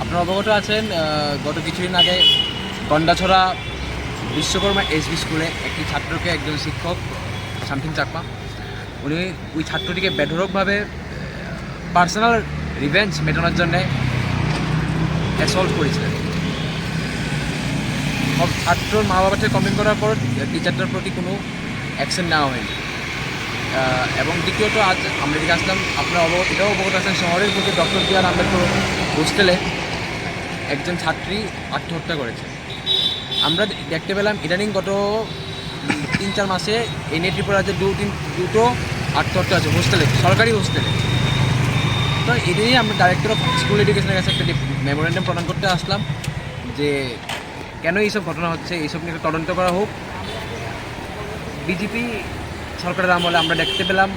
আপনারা অবগত আছেন গত কিছুদিন আগে গন্ডাছড়া বিশ্বকর্মা এসবি স্কুলে একটি ছাত্রকে একজন শিক্ষক শান্তিন চাকমা, উনি ওই ছাত্রটিকে বেধরকভাবে পার্সোনাল রিভেঞ্জ মেটানোর জন্যে অ্যাসল্ট করেছিলেন। ছাত্রর মা বাবা থেকে কমপ্লেন করার পর টিচারটার প্রতি কোনো অ্যাকশন নেওয়া হয়নি। এবং দ্বিতীয়ত আজ আমরা এদিকে আসলাম। আপনারা অবগত, এটাও অবগত আছেন, শহরের বুকে ডক্টর বি আর আম্বেদকর হোস্টেলে একজন ছাত্রী আত্মহত্যা করেছে। আমরা দেখতে পেলাম ইদানিং গত তিন চার মাসে এনএ ত্রিপুরাতে দু, তিন, দুটো আত্মহত্যা আছে হোস্টেলে, সরকারি হোস্টেলে। তো এদিনই আমরা ডাইরেক্টর অফ স্কুল এডুকেশনের কাছে একটা মেমোরেন্ডাম প্রদান করতে আসলাম যে, কেন এইসব ঘটনা হচ্ছে, এইসব নিয়ে তদন্ত করা হোক। বিজেপি সরকারের আমলে আমরা দেখতে পেলাম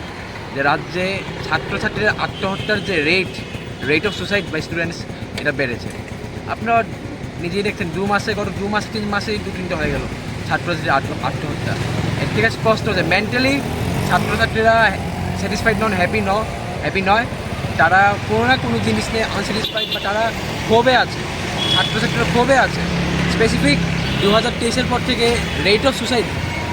যে রাজ্যে ছাত্রছাত্রীর আত্মহত্যার যে rate rate of suicide by students এটা বেড়েছে। আপনারা নিজেই দেখছেন, দু মাসে গত দু মাস, তিন মাসেই দু তিনটে হয়ে গেল আত্ম- আত্মহত্যা। এর থেকে স্পষ্ট যে মেন্টালি ছাত্রছাত্রীরা স্যাটিসফাইড নন হ্যাপি ন হ্যাপি নয়। তারা কোনো না কোনো জিনিস নিয়ে আনস্যাটিসফাইড বা তারা ক্ষোভে আছে, ছাত্রছাত্রীরা ক্ষোভে আছে স্পেসিফিক দু হাজার তেইশের পর থেকে রেট অফ সুসাইড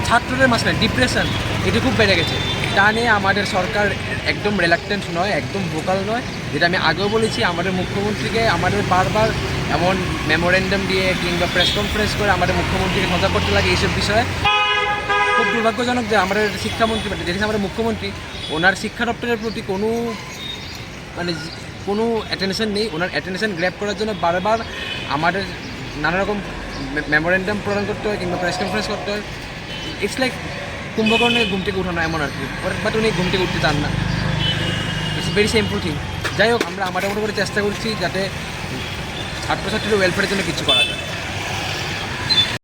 ছাত্রদের মাঝখানে ডিপ্রেশন এটা খুব বেড়ে গেছে। নিয়ে আমাদের সরকার একদম রিলাক্টেন্ট নয়, একদম ভোকাল নয়। যেটা আমি আগেও বলেছি, আমাদের মুখ্যমন্ত্রীকে আমাদের বারবার এমন মেমোরেন্ডাম দিয়ে কিংবা প্রেস কনফারেন্স করে আমাদের মুখ্যমন্ত্রীকে সজাগ করতে লাগে এইসব বিষয়ে। খুব দুর্ভাগ্যজনক যে আমাদের শিক্ষামন্ত্রী মানে আমাদের মুখ্যমন্ত্রী, ওনার শিক্ষা দপ্তরের প্রতি কোনো মানে কোনো অ্যাটেনশন নেই। ওনার অ্যাটেনশন গ্র্যাপ করার জন্য বারবার আমাদের নানা রকম মেমোরেন্ডাম প্রদান করতে হয় কিংবা প্রেস কনফারেন্স করতে হয়। ইটস লাইক কুম্ভকর্ণে ঘুম থেকে উঠানো এমন আর কি। বাট উনি ঘুম থেকে উঠতে চান না। ইটস ভেরি সিম্পল থিং যাই হোক, আমরা আমাদের মতো করে চেষ্টা করছি যাতে ছাত্রছাত্রীর ওয়েলফেয়ারের জন্য কিছু করা যায়।